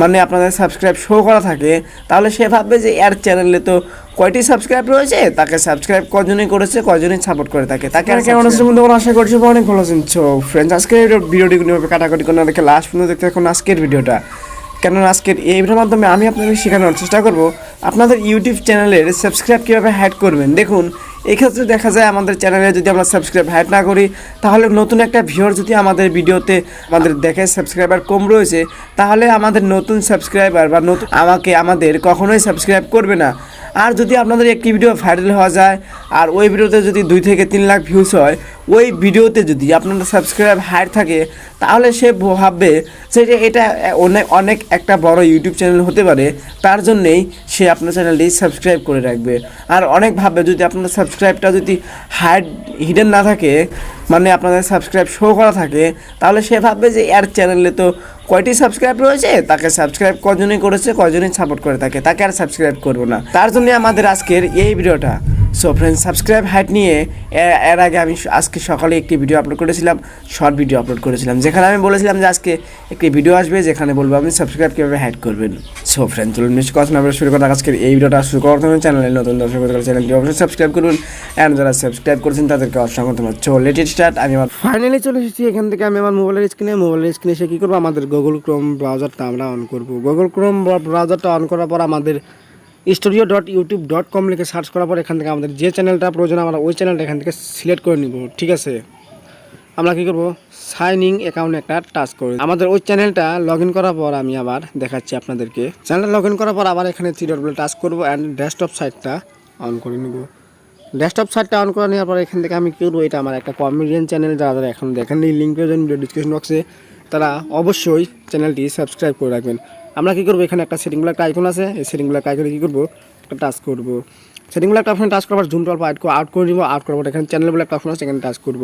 মানে আপনাদের subscribe show করা থাকে তাহলে সে ভাববে যে এর চ্যানেলে তো কয়টি সাবস্ক্রাইব রয়েছে? তাকে সাবস্ক্রাইব কজনই করেছে কজনই সাপোর্ট করে থাকে তাকে আর কেমন বন্ধু আশা করছি অনেক ভালো আছেন। সো ফ্রেন্ডস আজকের ভিডিওটি কোনোভাবে কাটাকাটি করে না দেখে লাস্ট পর্যন্ত দেখতে থাকুন আজকের ভিডিওটা কেননা আজকের এই ভিডিওর মাধ্যমে আমি আপনাদের শেখানোর চেষ্টা করব আপনাদের ইউটিউব চ্যানেলের সাবস্ক্রাইব কীভাবে হ্যাড করবেন। দেখুন এক্ষেত্রে দেখা যায় আমাদের চ্যানেলে যদি আমরা সাবস্ক্রাইব হ্যাড না করি, তাহলে নতুন একটা ভিউয়ার যদি আমাদের ভিডিওতে আমাদের দেখে সাবস্ক্রাইবার কম রয়েছে, তাহলে আমাদের নতুন সাবস্ক্রাইবার বা নতুন আমাকে, আমাদের কখনোই সাবস্ক্রাইব করবে না। আর যদি আপনাদের একটি ভিডিও ভাইরাল হওয়া যায়, আর ওই ভিডিওতে যদি দুই থেকে তিন লাখ ভিউজ হয়, ওই ভিডিওতে যদি আপনাদের সাবস্ক্রাইব হায়ার থাকে, তাহলে সে ভাববে যে এটা অনেক অনেক একটা বড় ইউটিউব চ্যানেল হতে পারে, তার জন্যেই সে আপনার চ্যানেলটি সাবস্ক্রাইব করে রাখবে। আর অনেক ভাববে যদি আপনার সাবস্ক্রাইবটা যদি হাইড হিডেন না থাকে মানে আপনাদের সাবস্ক্রাইব শো করা থাকে, তাহলে সে ভাববে যে এর চ্যানেলে তো কয়টি সাবস্ক্রাইব রয়েছে? তাকে সাবস্ক্রাইব কজনই করেছে, কজনই সাপোর্ট করে থাকে, তাকে আর সাবস্ক্রাইব করব না। তার জন্য আমাদের আজকের এই ভিডিওটা। সো ফ্রেন্ড সাবস্ক্রাইব হাইট নিয়ে এর- আগে আমি আজকে সকালে একটি ভিডিও আপলোড করেছিলাম শর্ট ভিডিও আপলোড করেছিলাম, যেখানে আমি বলেছিলাম যে আজকে একটি ভিডিও আসবে, যেখানে বলব আপনি সাবস্ক্রাইব কীভাবে হাইড করবেন। সো ফ্রেন্ড চলুন বেশি কথা বলে শুরু করা আজকের এই ভিডিওটা শুরু করার জন্য চ্যানেলে নতুন দর্শক চ্যানেলটি অবশ্যই সাবস্ক্রাইব করুন। অ্যান্ড যারা সাবস্ক্রাইব করেছেন, তাদেরকে অসংখ্য ধন্যবাদ। চো লেটেস্ট স্টার্ট আমি আমার ফাইনালি চলে এসেছি। এখান থেকে আমি আমার মোবাইলের স্ক্রিনে মোবাইলের স্ক্রিনে এসে কী করব? আমাদের গুগল ক্রোম ব্রাউজারটা আমরা অন করব। গুগল ক্রোম ব্রাউজারটা অন করার পর আমাদের studio dot YouTube dot com লিখে সার্চ করার পর এখান থেকে আমাদের যে চ্যানেলটা প্রয়োজন আমরা ওই চ্যানেলটা এখান থেকে সিলেক্ট করে নিব, ঠিক আছে? আমরা কী করব? সাইন ইন অ্যাকাউন্ট একটা টাচ করব আমাদের ওই চ্যানেলটা লগ ইন করার পর আমি আবার দেখাচ্ছি আপনাদেরকে। চ্যানেলটা লগ ইন করার পর আবার এখানে থ্রি ডট টাচ করব অ্যান্ড ডেস্কটপ সাইটটা অন করে নেব। ডেস্কটপ সাইটটা অন করে নেওয়ার পর এখান থেকে আমি কী করব? এটা আমার একটা কমেডিয়ান চ্যানেল যারা যারা এখন দেখেন এই লিঙ্ক পেয়ে ভিডিও ডিসক্রিপশন বক্সে তারা অবশ্যই চ্যানেলটি সাবস্ক্রাইব করে রাখবেন। আমরা কী করব? এখানে একটা সেটিংগুলো একটা আইকন আছে। এই সেটিং সেটিংগুলো আইকনে কী করব? একটা টাচ করব। সেটিংগুলো একটা অপশন টাচ করার পর জুমটা অল্প আউট আউট করে নিবো আউট পর এখানে চ্যানেল বলে একটা অপশন আছে, এখানে টাচ করব।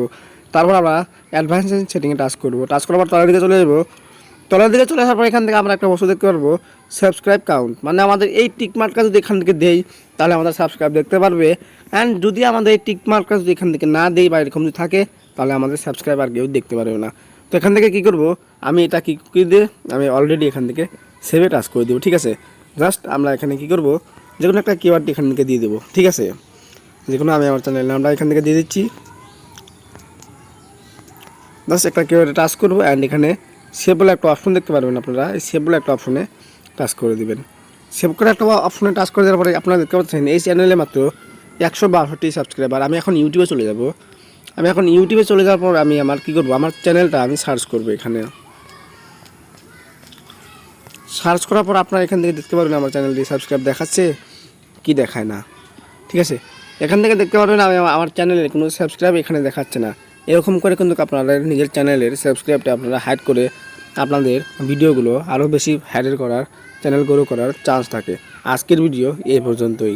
তারপর আমরা অ্যাডভান্স সেটিংয়ে টাচ করব। টাচ করার পর তলার দিকে চলে যাব। তলার দিকে চলে আসার পর এখান থেকে আমরা একটা বস্তু দেখতে পারব সাবস্ক্রাইব কাউন্ট মানে আমাদের এই টিক মার্কটা যদি এখান থেকে দেই, তাহলে আমাদের সাবস্ক্রাইব দেখতে পারবে। অ্যান্ড যদি আমাদের এই টিক মার্কটা যদি এখান থেকে না দেই বা এরকম যদি থাকে, তাহলে আমাদের সাবস্ক্রাইব আর কেউ দেখতে পারবে না। তো এখান থেকে কী করব? আমি এটা কী করে দিয়ে? আমি অলরেডি এখান থেকে সেভে টাচ করে দেবো, ঠিক আছে? জাস্ট আমরা এখানে কী করব? যে কোনো একটা কিওয়ার্ড এখান থেকে দিয়ে দেবো, ঠিক আছে? যে কোনো আমি আমার চ্যানেল নামটা এখান থেকে দিয়ে দিচ্ছি। জাস্ট একটা কিওয়ার্ডে টাচ করব অ্যান্ড এখানে সেভ বলে একটা অপশন দেখতে পারবেন আপনারা। এই সেভ বলে একটা অপশনে টাচ করে দেবেন। সেভ করে একটা অপশনে টাচ করে দেওয়ার পরে আপনারা দেখতে পাচ্ছেন, এই চ্যানেলে মাত্র একশো বাষট্টি সাবস্ক্রাইবার আমি এখন ইউটিউবে চলে যাব। আমি এখন ইউটিউবে চলে যাওয়ার পর আমি আমার কী করব? আমার চ্যানেলটা আমি সার্চ করব এখানে। সার্চ করার পর আপনারা এখান থেকে দেখতে পারবেন আমার চ্যানেলটি। সাবস্ক্রাইব দেখাচ্ছে, কি দেখায় না। ঠিক আছে? এখান থেকে দেখতে পারবেন আমি আমার চ্যানেলের কোনো সাবস্ক্রাইব এখানে দেখাচ্ছে না। এরকম করে কিন্তু আপনারা নিজের চ্যানেলের সাবস্ক্রাইবটা আপনারা হাইড করে আপনাদের ভিডিওগুলো আরও বেশি হাইডের করার চ্যানেল গ্রো করার চান্স থাকে। আজকের ভিডিও এই পর্যন্তই।